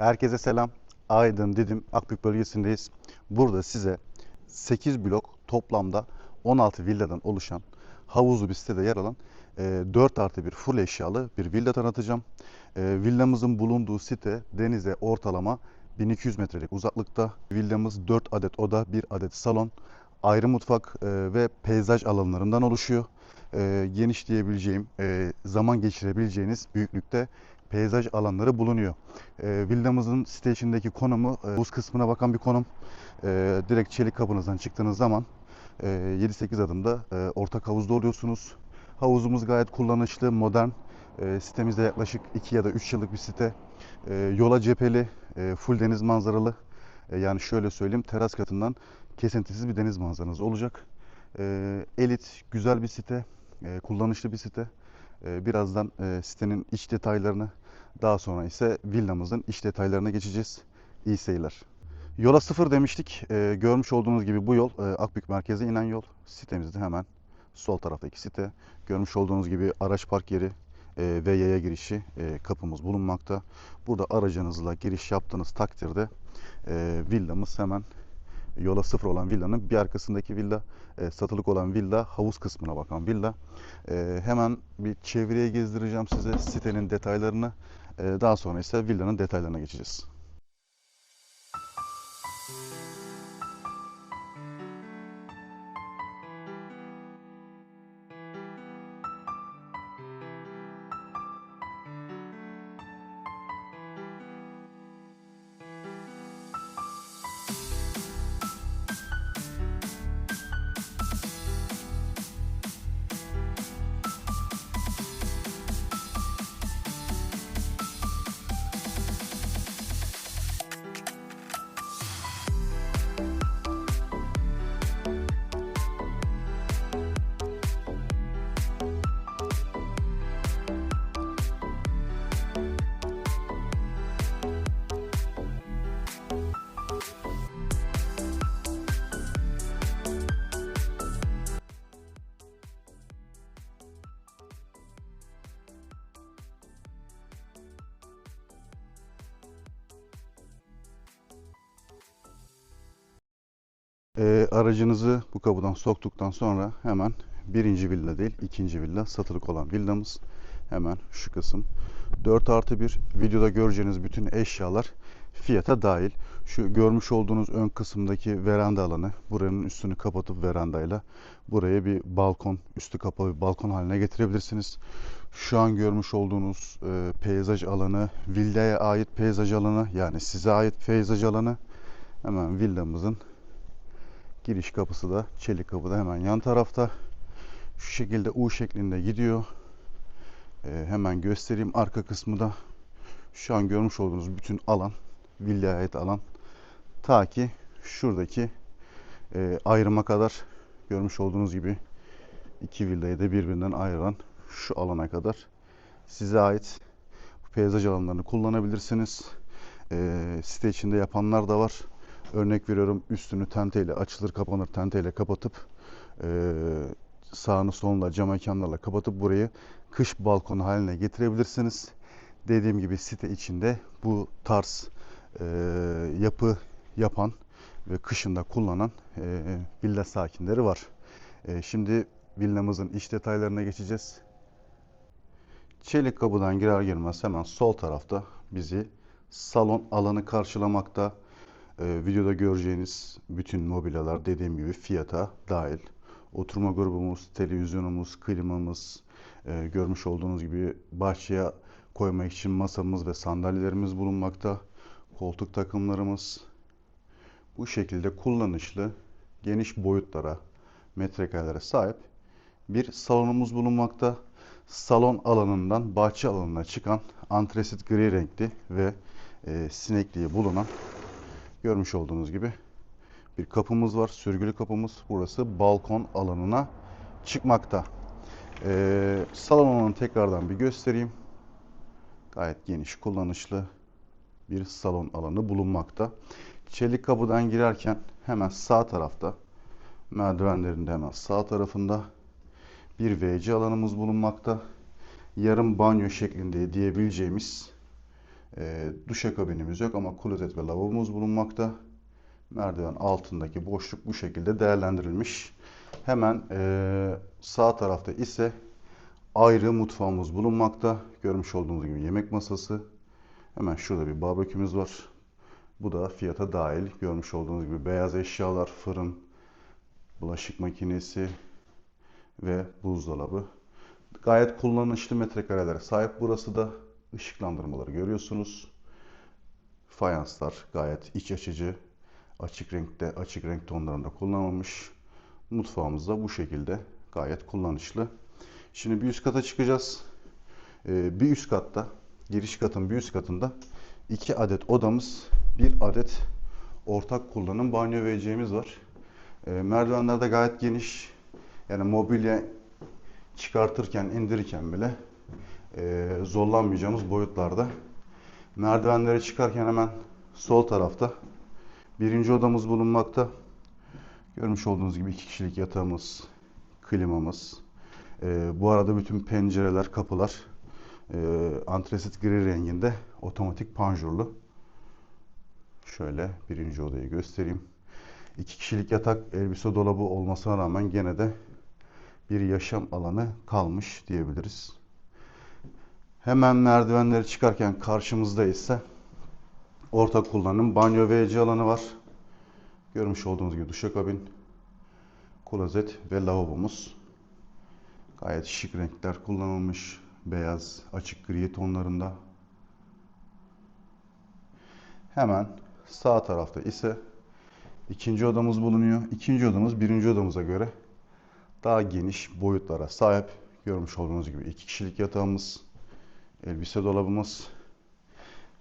Herkese selam. Aydın, Didim, Akbük bölgesindeyiz. Burada size 8 blok toplamda 16 villadan oluşan havuzlu bir sitede yer alan e, 4 artı bir full eşyalı bir villa tanıtacağım. E, Villamızın bulunduğu site denize ortalama 1200 metrelik uzaklıkta. Villamız 4 adet oda, 1 adet salon, ayrı mutfak e, ve peyzaj alanlarından oluşuyor. E, Geniş diyebileceğim, e, zaman geçirebileceğiniz büyüklükte peyzaj alanları bulunuyor. E, villamızın site içindeki konumu e, buz kısmına bakan bir konum. E, direkt çelik kapınızdan çıktığınız zaman e, 7-8 adımda e, ortak havuzda oluyorsunuz. Havuzumuz gayet kullanışlı, modern. E, sitemizde yaklaşık 2 ya da 3 yıllık bir site. E, yola cepheli, e, full deniz manzaralı. E, yani şöyle söyleyeyim, teras katından kesintisiz bir deniz manzaranız olacak. E, elit, güzel bir site, e, kullanışlı bir site. E, birazdan e, sitenin iç detaylarını, daha sonra ise villamızın iç detaylarına geçeceğiz. İyi seyirler. Yola sıfır demiştik. E, görmüş olduğunuz gibi bu yol e, Akbük merkeze inen yol. Sitemizde hemen sol taraftaki site. Görmüş olduğunuz gibi araç park yeri e, ve yaya girişi kapımız bulunmakta. Burada aracınızla giriş yaptığınız takdirde villamız hemen yola sıfır olan villanın bir arkasındaki villa, e, satılık olan villa, havuz kısmına bakan villa. E, hemen bir çevreye gezdireceğim size sitenin detaylarını. E, daha sonra ise villanın detaylarına geçeceğiz. E, aracınızı bu kapıdan soktuktan sonra hemen birinci villa değil ikinci villa satılık olan villamız. Hemen şu kısım. 4 artı 1 videoda göreceğiniz bütün eşyalar fiyata dahil. Şu görmüş olduğunuz ön kısımdaki veranda alanı buranın üstünü kapatıp verandayla buraya bir balkon üstü kapalı bir balkon haline getirebilirsiniz. Şu an görmüş olduğunuz e, peyzaj alanı villaya ait peyzaj alanı yani size ait peyzaj alanı hemen villamızın Giriş kapısı da çelik kapı da hemen yan tarafta. Şu şekilde U şeklinde gidiyor. Ee, hemen göstereyim arka kısmı da. Şu an görmüş olduğunuz bütün alan, villaya ait alan. Ta ki şuradaki e, ayrıma kadar görmüş olduğunuz gibi iki villayı da birbirinden ayıran şu alana kadar size ait peyzaj alanlarını kullanabilirsiniz. Ee, site içinde yapanlar da var. Örnek veriyorum üstünü tenteyle açılır kapanır tenteyle kapatıp e, sağını solunu cam mekanlarla kapatıp burayı kış balkonu haline getirebilirsiniz. Dediğim gibi site içinde bu tarz e, yapı yapan ve kışında kullanan e, villa sakinleri var. E, şimdi villamızın iç detaylarına geçeceğiz. Çelik kapıdan girer girmez hemen sol tarafta bizi salon alanı karşılamakta. Ee, videoda göreceğiniz bütün mobilyalar dediğim gibi fiyata dahil. Oturma grubumuz, televizyonumuz, klimamız, e, görmüş olduğunuz gibi bahçeye koymak için masamız ve sandalyelerimiz bulunmakta. Koltuk takımlarımız bu şekilde kullanışlı, geniş boyutlara, metrekarelere sahip bir salonumuz bulunmakta. Salon alanından bahçe alanına çıkan antresit gri renkli ve e, sinekliği bulunan Görmüş olduğunuz gibi bir kapımız var. Sürgülü kapımız. Burası balkon alanına çıkmakta. Ee, salon alanını tekrardan bir göstereyim. Gayet geniş, kullanışlı bir salon alanı bulunmakta. Çelik kapıdan girerken hemen sağ tarafta merdivenlerin hemen sağ tarafında bir WC alanımız bulunmakta. Yarım banyo şeklinde diyebileceğimiz E, duşakabinimiz yok ama klozet ve lavabomuz bulunmakta. Merdiven altındaki boşluk bu şekilde değerlendirilmiş. Hemen e, sağ tarafta ise ayrı mutfağımız bulunmakta. Görmüş olduğunuz gibi yemek masası. Hemen şurada bir barbekümüz var. Bu da fiyata dahil. Görmüş olduğunuz gibi beyaz eşyalar, fırın, bulaşık makinesi ve buzdolabı. Gayet kullanışlı metrekarelere sahip. Burası da ışıklandırmaları görüyorsunuz. Fayanslar gayet iç açıcı. Açık renkte, açık renk tonlarında kullanılmış. Mutfağımız da bu şekilde gayet kullanışlı. Şimdi bir üst kata çıkacağız. Ee, bir üst katta, giriş katın bir üst katında iki adet odamız, bir adet ortak kullanım banyo vereceğimiz var. Ee, merdivenler de gayet geniş. Yani mobilya çıkartırken, indirirken bile e, zorlanmayacağımız boyutlarda. Merdivenlere çıkarken hemen sol tarafta birinci odamız bulunmakta. Görmüş olduğunuz gibi iki kişilik yatağımız, klimamız. Ee, bu arada bütün pencereler, kapılar e, antresit gri renginde otomatik panjurlu. Şöyle birinci odayı göstereyim. İki kişilik yatak, elbise dolabı olmasına rağmen gene de bir yaşam alanı kalmış diyebiliriz. Hemen merdivenleri çıkarken karşımızda ise ortak kullanım banyo WC alanı var. Görmüş olduğunuz gibi duşakabin, klozet ve lavabomuz. Gayet şık renkler kullanılmış. Beyaz, açık gri tonlarında. Hemen sağ tarafta ise ikinci odamız bulunuyor. İkinci odamız birinci odamıza göre daha geniş boyutlara sahip. Görmüş olduğunuz gibi iki kişilik yatağımız, elbise dolabımız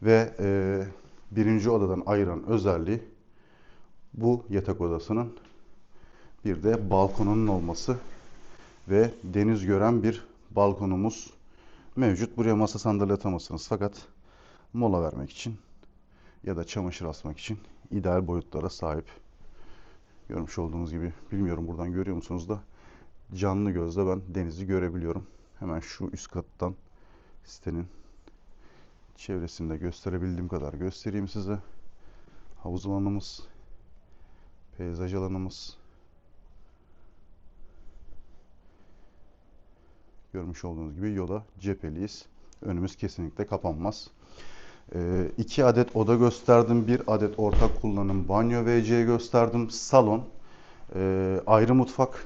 ve e, birinci odadan ayıran özelliği bu yatak odasının bir de balkonunun olması ve deniz gören bir balkonumuz mevcut. Buraya masa sandalye atamazsınız fakat mola vermek için ya da çamaşır asmak için ideal boyutlara sahip. Görmüş olduğunuz gibi bilmiyorum buradan görüyor musunuz da canlı gözle ben denizi görebiliyorum. Hemen şu üst kattan sitenin çevresinde gösterebildiğim kadar göstereyim size. Havuz alanımız, peyzaj alanımız. Görmüş olduğunuz gibi yola cepheliyiz. Önümüz kesinlikle kapanmaz. Ee, iki adet oda gösterdim. Bir adet ortak kullanım banyo WC gösterdim. Salon, e, ayrı mutfak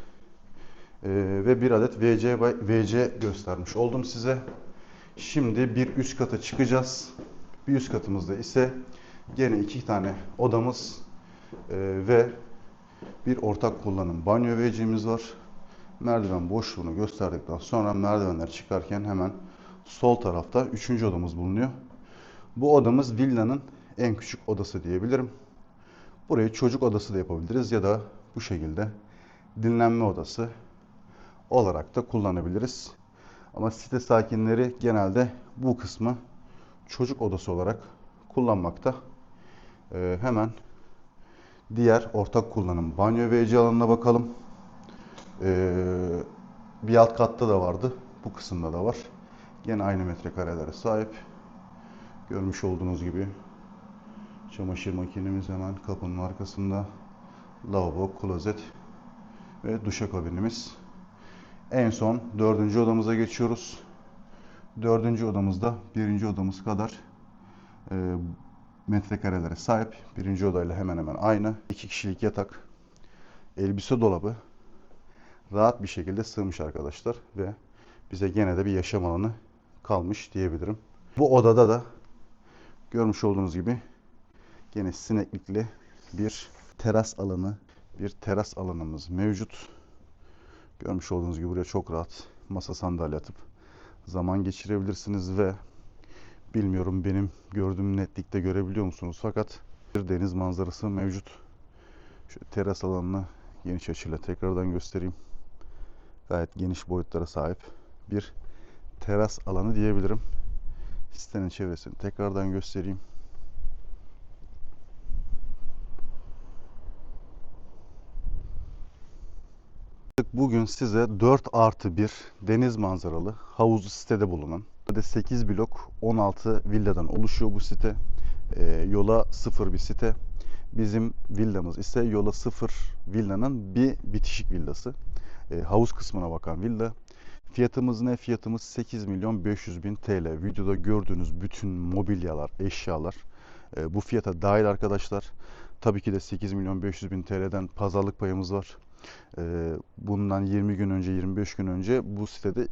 e, ve bir adet WC, WC göstermiş oldum size. Şimdi bir üst kata çıkacağız. Bir üst katımızda ise gene iki tane odamız e, ve bir ortak kullanım banyo WC'miz var. Merdiven boşluğunu gösterdikten sonra merdivenler çıkarken hemen sol tarafta üçüncü odamız bulunuyor. Bu odamız villanın en küçük odası diyebilirim. Burayı çocuk odası da yapabiliriz ya da bu şekilde dinlenme odası olarak da kullanabiliriz. Ama site sakinleri genelde bu kısmı çocuk odası olarak kullanmakta. Ee, hemen diğer ortak kullanım banyo ve WC alanına bakalım. Ee, bir alt katta da vardı. Bu kısımda da var. Gene aynı metrekarelere sahip. Görmüş olduğunuz gibi çamaşır makinemiz hemen kapının arkasında. Lavabo, klozet ve duşakabinimiz. En son dördüncü odamıza geçiyoruz. Dördüncü odamızda birinci odamız kadar e, metrekarelere sahip. Birinci odayla hemen hemen aynı. İki kişilik yatak, elbise dolabı rahat bir şekilde sığmış arkadaşlar ve bize gene de bir yaşam alanı kalmış diyebilirim. Bu odada da görmüş olduğunuz gibi gene sineklikli bir teras alanı, bir teras alanımız mevcut. Görmüş olduğunuz gibi buraya çok rahat masa sandalye atıp zaman geçirebilirsiniz ve bilmiyorum benim gördüğüm netlikte görebiliyor musunuz fakat bir deniz manzarası mevcut. Şu teras alanını geniş açıyla tekrardan göstereyim. Gayet geniş boyutlara sahip bir teras alanı diyebilirim. Sitenin çevresini tekrardan göstereyim. Bugün size 4 artı 1 deniz manzaralı havuzlu sitede bulunan Burada 8 blok 16 villadan oluşuyor bu site. Ee, yola sıfır bir site. Bizim villamız ise yola sıfır villanın bir bitişik villası. Ee, havuz kısmına bakan villa. Fiyatımız ne? Fiyatımız 8 milyon 500 bin TL. Videoda gördüğünüz bütün mobilyalar, eşyalar e, bu fiyata dahil arkadaşlar. Tabii ki de 8 milyon 500 bin TL'den pazarlık payımız var. E, bundan 20 gün önce, 25 gün önce bu sitede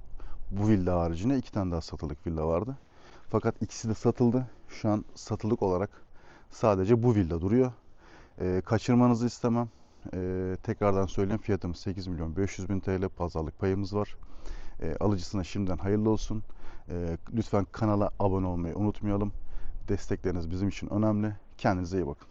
bu villa haricinde iki tane daha satılık villa vardı. Fakat ikisi de satıldı. Şu an satılık olarak sadece bu villa duruyor. E, kaçırmanızı istemem. E, tekrardan söyleyeyim fiyatımız 8 milyon 500 bin TL pazarlık payımız var. Alıcısına şimdiden hayırlı olsun. Lütfen kanala abone olmayı unutmayalım. Destekleriniz bizim için önemli. Kendinize iyi bakın.